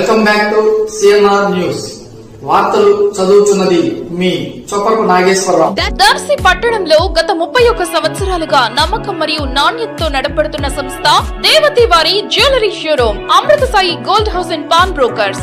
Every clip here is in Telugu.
Welcome back to CNR news. వార్తలు చదువుతున్నది మీ చొప్పకు నాగేశ్వరరావు. దర్శి పట్టణంలో గత ముప్పై ఒక్క సంవత్సరాలుగా నమ్మకం మరియు నాణ్యతతో నడపడుతున్న సంస్థ దేవతి వారి jewellery showroom Amrutha Sai gold house and pawn brokers.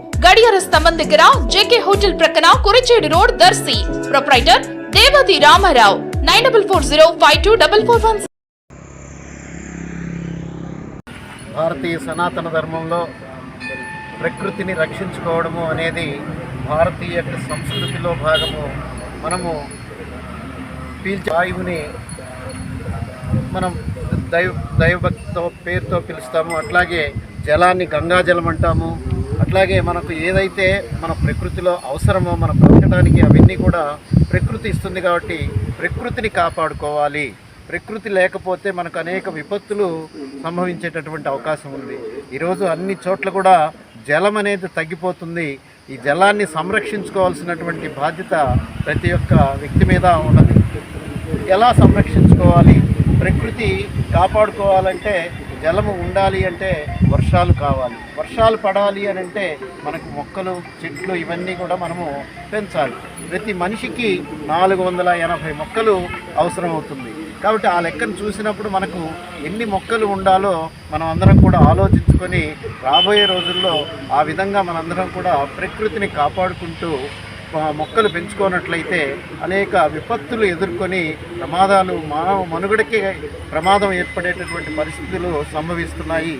గడియార స్తంభం దగ్గర జేకే హోటల్ ప్రక్కన Kurichedu road Darsi. Proprietor Devathi Ramarao. Nine double four zero five two double four one భారతీయ సనాతన ధర్మంలో ప్రకృతిని రక్షించుకోవడము అనేది భారతీయ సంస్కృతిలో భాగము. మనము పీల్చే వాయువుని మనం దైవ దైవభక్తితో పేరుతో పిలుస్తాము. అట్లాగే జలాన్ని గంగాజలం అంటాము. అట్లాగే మనకు ఏదైతే మన ప్రకృతిలో అవసరమో మనం బ్రతకడానికి అవన్నీ కూడా ప్రకృతి ఇస్తుంది కాబట్టి ప్రకృతిని కాపాడుకోవాలి. ప్రకృతి లేకపోతే మనకు అనేక విపత్తులు సంభవించేటటువంటి అవకాశం ఉంది. ఈరోజు అన్ని చోట్ల కూడా జలం అనేది తగ్గిపోతుంది. ఈ జలాన్ని సంరక్షించుకోవాల్సినటువంటి బాధ్యత ప్రతి ఒక్క వ్యక్తి మీద ఉన్నది. ఎలా సంరక్షించుకోవాలి? ప్రకృతి కాపాడుకోవాలంటే జలము ఉండాలి అంటే వర్షాలు కావాలి. వర్షాలు పడాలి అని అంటే మనకు మొక్కలు చెట్లు ఇవన్నీ కూడా మనము పెంచాలి. ప్రతి మనిషికి నాలుగు వందల ఎనభై మొక్కలు అవసరం అవుతుంది. కాబట్టి ఆ లెక్కను చూసినప్పుడు మనకు ఎన్ని మొక్కలు ఉండాలో మనం అందరం కూడా ఆలోచించుకొని రాబోయే రోజుల్లో ఆ విధంగా మనందరం కూడా ప్రకృతిని కాపాడుకుంటూ మొక్కలు పెంచుకోనట్లయితే అనేక విపత్తులు ఎదుర్కొని ప్రమాదాలు మానవ మనుగడకి ప్రమాదం ఏర్పడేటటువంటి పరిస్థితులు సంభవిస్తున్నాయి.